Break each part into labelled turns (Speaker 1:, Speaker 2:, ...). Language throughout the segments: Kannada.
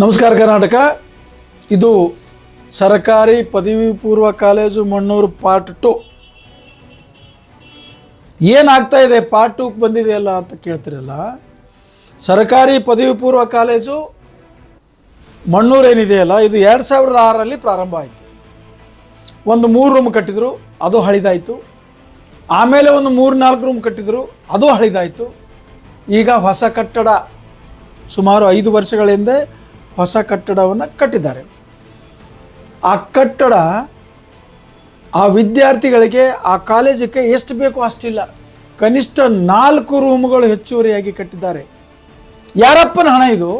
Speaker 1: ನಮಸ್ಕಾರ ಕರ್ನಾಟಕ. ಇದು ಸರ್ಕಾರಿ ಪದವಿ ಪೂರ್ವ ಕಾಲೇಜು ಮಣ್ಣೂರು ಪಾರ್ಟ್ ಟು ಏನಾಗ್ತಾ ಇದೆ? ಪಾರ್ಟ್ ಟೂಗೆ ಬಂದಿದೆಯಲ್ಲ ಅಂತ ಕೇಳ್ತಿರಲ್ಲ. ಸರ್ಕಾರಿ ಪದವಿ ಪೂರ್ವ ಕಾಲೇಜು ಮಣ್ಣೂರು ಏನಿದೆಯಲ್ಲ, ಇದು ಎರಡು ಸಾವಿರದ ಆರರಲ್ಲಿ ಪ್ರಾರಂಭ ಆಯಿತು. ಒಂದು ಮೂರು ರೂಮ್ ಕಟ್ಟಿದ್ರು, ಅದು ಹಳಿದಾಯಿತು. ಆಮೇಲೆ ಒಂದು ಮೂರು ನಾಲ್ಕು ರೂಮ್ ಕಟ್ಟಿದ್ರು, ಅದು ಹಳಿದಾಯಿತು. ಈಗ ಹೊಸ ಕಟ್ಟಡ ಸುಮಾರು ಐದು ವರ್ಷಗಳ ಹಿಂದೆ ಹೊಸ ಕಟ್ಟಡವನ್ನು ಕಟ್ಟಿದ್ದಾರೆ. ಆ ಕಟ್ಟಡ ಆ ವಿದ್ಯಾರ್ಥಿಗಳಿಗೆ ಆ ಕಾಲೇಜಕ್ಕೆ ಎಷ್ಟು ಬೇಕೋ ಅಷ್ಟಿಲ್ಲ. ಕನಿಷ್ಠ ನಾಲ್ಕು ರೂಮ್ಗಳು ಹೆಚ್ಚುವರಿಯಾಗಿ ಕಟ್ಟಿದ್ದಾರೆ. ಯಾರಪ್ಪನ ಹಣ ಇದು?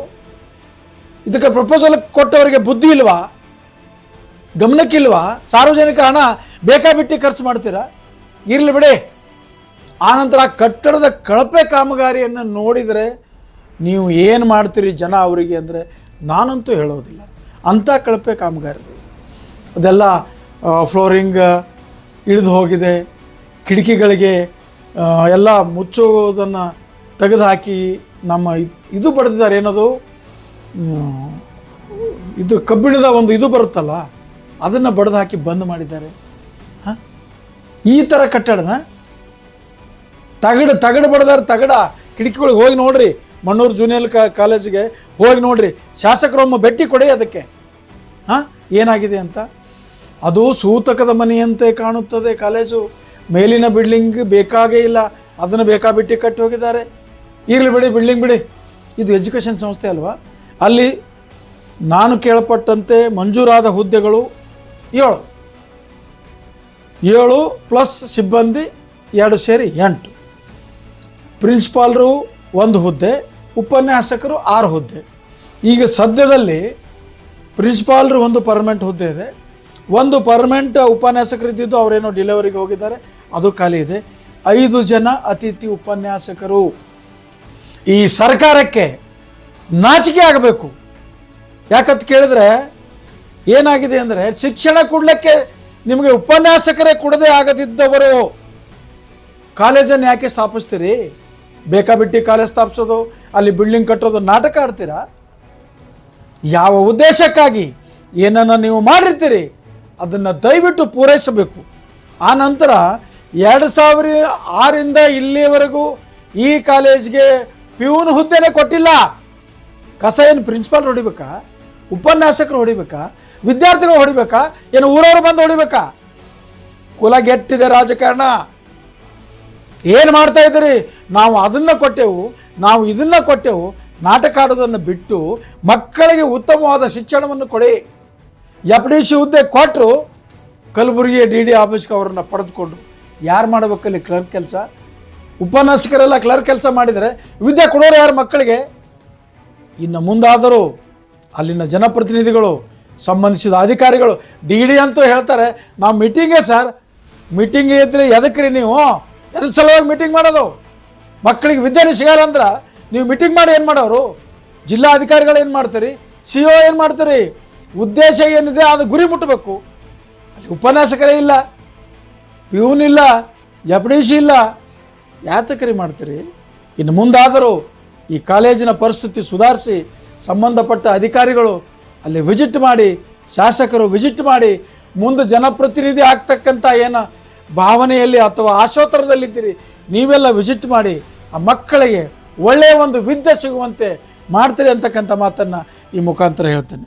Speaker 1: ಇದಕ್ಕೆ ಪ್ರಪೋಸಲ್ ಕೊಟ್ಟವರಿಗೆ ಬುದ್ಧಿ ಇಲ್ವಾ? ಗಮನಕ್ಕಿಲ್ವಾ ಸಾರ್ವಜನಿಕ ಹಣ ಬೇಕಾಬಿಟ್ಟಿ ಖರ್ಚು ಮಾಡ್ತೀರಾ? ಇರಲಿ ಬಿಡಿ. ಆನಂತರ ಕಟ್ಟಡದ ಕಳಪೆ ಕಾಮಗಾರಿಯನ್ನು ನೋಡಿದರೆ ನೀವು ಏನು ಮಾಡ್ತೀರಿ ಜನ ಅವರಿಗೆ ಅಂದರೆ ನಾನಂತೂ ಹೇಳೋದಿಲ್ಲ. ಅಂಥ ಕಳಪೆ ಕಾಮಗಾರಿ. ಅದೆಲ್ಲ ಫ್ಲೋರಿಂಗ್ ಇಳಿದು ಹೋಗಿದೆ. ಕಿಟಕಿಗಳಿಗೆ ಎಲ್ಲ ಮುಚ್ಚೋದನ್ನು ತೆಗೆದುಹಾಕಿ ನಮ್ಮ ಇದು ಬಡ್ದಿದ್ದಾರೆ ಏನದು? ಇದು ಕಬ್ಬಿಣದ ಒಂದು ಇದು ಬರುತ್ತಲ್ಲ, ಅದನ್ನು ಬಡ್ದು ಹಾಕಿ ಬಂದ್ ಮಾಡಿದ್ದಾರೆ. ಹಾಂ? ಈ ಥರ ಕಟ್ಟಡನ ತಗಡು ತಗಡು ಬಡ್ದಾರ ತಗಡ. ಕಿಟಕಿಗಳಿಗೆ ಹೋಗಿ ನೋಡ್ರಿ ಮಣ್ಣೂರು ಜೂನಿಯರ್ ಕಾಲೇಜಿಗೆ ಹೋಗಿ ನೋಡ್ರಿ ಶಾಸಕರೊಮ್ಮೆ ಭೇಟಿ ಕೊಡಿ ಅದಕ್ಕೆ. ಹಾಂ, ಏನಾಗಿದೆ ಅಂತ? ಅದು ಸೂತಕದ ಮನೆಯಂತೆ ಕಾಣುತ್ತದೆ ಕಾಲೇಜು. ಮೇಲಿನ ಬಿಲ್ಡಿಂಗ್ ಬೇಕಾಗೇ ಇಲ್ಲ, ಅದನ್ನು ಬೇಕಾಬಿಟ್ಟಿ ಕಟ್ಟಿ ಹೋಗಿದ್ದಾರೆ. ಇರಲಿ ಬಿಡಿ, ಬಿಲ್ಡಿಂಗ್ ಬಿಡಿ. ಇದು ಎಜುಕೇಷನ್ ಸಂಸ್ಥೆ ಅಲ್ವಾ? ಅಲ್ಲಿ ನಾನು ಕೇಳಪಟ್ಟಂತೆ ಮಂಜೂರಾದ ಹುದ್ದೆಗಳು ಏಳು. ಏಳು ಪ್ಲಸ್ ಸಿಬ್ಬಂದಿ ಎರಡು ಸೇರಿ ಎಂಟು. ಪ್ರಿನ್ಸಿಪಾಲ್ರು ಒಂದು ಹುದ್ದೆ, ಉಪನ್ಯಾಸಕರು ಆರು ಹುದ್ದೆ. ಈಗ ಸದ್ಯದಲ್ಲಿ ಪ್ರಿನ್ಸಿಪಾಲ್ರು ಒಂದು ಪರ್ಮನೆಂಟ್ ಹುದ್ದೆ ಇದೆ. ಒಂದು ಪರ್ಮನೆಂಟ್ ಉಪನ್ಯಾಸಕರು ಇದ್ದಿದ್ದು ಅವರೇನೋ ಡಿಲಿವರಿಗೆ ಹೋಗಿದ್ದಾರೆ. ಅದು ಖಾಲಿ ಇದೆ. ಐದು ಜನ ಅತಿಥಿ ಉಪನ್ಯಾಸಕರು. ಈ ಸರ್ಕಾರಕ್ಕೆ ನಾಚಿಕೆ ಆಗಬೇಕು. ಯಾಕಂತ ಕೇಳಿದ್ರೆ ಏನಾಗಿದೆ ಅಂದರೆ ಶಿಕ್ಷಣ ಕೊಡಲಿಕ್ಕೆ ನಿಮಗೆ ಉಪನ್ಯಾಸಕರೇ ಕೊಡದೆ ಆಗದಿದ್ದವರು ಕಾಲೇಜನ್ನು ಯಾಕೆ ಸ್ಥಾಪಿಸ್ತೀರಿ? ಬೇಕಾಬಿಟ್ಟಿ ಕಾಲೇಜ್ ಸ್ಥಾಪಿಸೋದು, ಅಲ್ಲಿ ಬಿಲ್ಡಿಂಗ್ ಕಟ್ಟೋದು ನಾಟಕ ಆಡ್ತೀರಾ? ಯಾವ ಉದ್ದೇಶಕ್ಕಾಗಿ ಏನನ್ನು ನೀವು ಮಾಡಿರ್ತೀರಿ, ಅದನ್ನು ದಯವಿಟ್ಟು ಪೂರೈಸಬೇಕು. ಆ ನಂತರ ಎರಡು ಸಾವಿರ ಆರಿಂದ ಇಲ್ಲಿಯವರೆಗೂ ಈ ಕಾಲೇಜ್ಗೆ ಪಿಯೂನ್ ಹುದ್ದೆನೇ ಕೊಟ್ಟಿಲ್ಲ. ಕಸ ಏನು ಪ್ರಿನ್ಸಿಪಾಲ್ ಹೊಡಿಬೇಕಾ? ಉಪನ್ಯಾಸಕರು ಹೊಡಿಬೇಕಾ? ವಿದ್ಯಾರ್ಥಿಗಳು ಹೊಡಿಬೇಕಾ? ಏನು ಊರವರು ಬಂದು ಹೊಡಿಬೇಕಾ? ಕುಲ ಗೆಟ್ಟಿದೆ ರಾಜಕಾರಣ. ಏನು ಮಾಡ್ತಾ ಇದ್ದೀರಿ? ನಾವು ಅದನ್ನು ಕೊಟ್ಟೆವು, ನಾವು ಇದನ್ನು ಕೊಟ್ಟೆವು, ನಾಟಕ ಆಡೋದನ್ನು ಬಿಟ್ಟು ಮಕ್ಕಳಿಗೆ ಉತ್ತಮವಾದ ಶಿಕ್ಷಣವನ್ನು ಕೊಡಿ. ಎಫ್ ಡಿ ಸಿ ಹುದ್ದೆ ಕೊಟ್ಟರು ಕಲಬುರಗಿಯ ಡಿ ಡಿ ಆಫೀಸ್ಗೆ ಅವರನ್ನು ಪಡೆದುಕೊಂಡ್ರು. ಯಾರು ಮಾಡಬೇಕಲ್ಲಿ ಕ್ಲರ್ಕ್ ಕೆಲಸ? ಉಪನ್ಯಾಸಕರೆಲ್ಲ ಕ್ಲರ್ಕ್ ಕೆಲಸ ಮಾಡಿದರೆ ವಿದ್ಯೆ ಕೊಡೋರು ಯಾರು ಮಕ್ಕಳಿಗೆ? ಇನ್ನು ಮುಂದಾದರೂ ಅಲ್ಲಿನ ಜನಪ್ರತಿನಿಧಿಗಳು, ಸಂಬಂಧಿಸಿದ ಅಧಿಕಾರಿಗಳು ಡಿ ಡಿ ಅಂತೂ ಹೇಳ್ತಾರೆ, ನಾವು ಮೀಟಿಂಗೇ ಸರ್ ಮೀಟಿಂಗ್ ಇದ್ರೆ ರೀ ನೀವು? ಎದ್ರ ಸಲುವಾಗಿ ಮೀಟಿಂಗ್ ಮಾಡೋದು? ಮಕ್ಕಳಿಗೆ ವಿದ್ಯೆನೇ ಸಿಗಲ್ಲ ಅಂದ್ರೆ ನೀವು ಮೀಟಿಂಗ್ ಮಾಡಿ ಏನು ಮಾಡೋರು? ಜಿಲ್ಲಾ ಅಧಿಕಾರಿಗಳು ಏನು ಮಾಡ್ತೀರಿ? ಸಿ ಒ ಏನು ಮಾಡ್ತೀರಿ? ಉದ್ದೇಶ ಏನಿದೆ ಅದು ಗುರಿ ಮುಟ್ಟಬೇಕು ಅಲ್ಲಿ ಉಪನ್ಯಾಸಕರೇ ಇಲ್ಲ ಪ್ಯೂನ್ ಇಲ್ಲ ಎಫ್ ಡಿ ಸಿ ಇಲ್ಲ. ಯಾತಕರಿ ಮಾಡ್ತೀರಿ? ಇನ್ನು ಮುಂದಾದರೂ ಈ ಕಾಲೇಜಿನ ಪರಿಸ್ಥಿತಿ ಸುಧಾರಿಸಿ ಸಂಬಂಧಪಟ್ಟ ಅಧಿಕಾರಿಗಳು ಅಲ್ಲಿ ವಿಸಿಟ್ ಮಾಡಿ, ಶಾಸಕರು ವಿಸಿಟ್ ಮಾಡಿ, ಮುಂದೆ ಜನಪ್ರತಿನಿಧಿ ಆಗ್ತಕ್ಕಂಥ ಏನು ಭಾವನೆಯಲ್ಲಿ ಅಥವಾ ಆಶೋತ್ತರದಲ್ಲಿದ್ದೀರಿ, ನೀವೆಲ್ಲ ವಿಸಿಟ್ ಮಾಡಿ ಆ ಮಕ್ಕಳಿಗೆ ಒಳ್ಳೆಯ ಒಂದು ವಿದ್ಯೆ ಸಿಗುವಂತೆ ಮಾಡ್ತೀರಿ ಅಂತಕ್ಕಂಥ ಮಾತನ್ನು ಈ ಮುಖಾಂತರ ಹೇಳ್ತೇನೆ.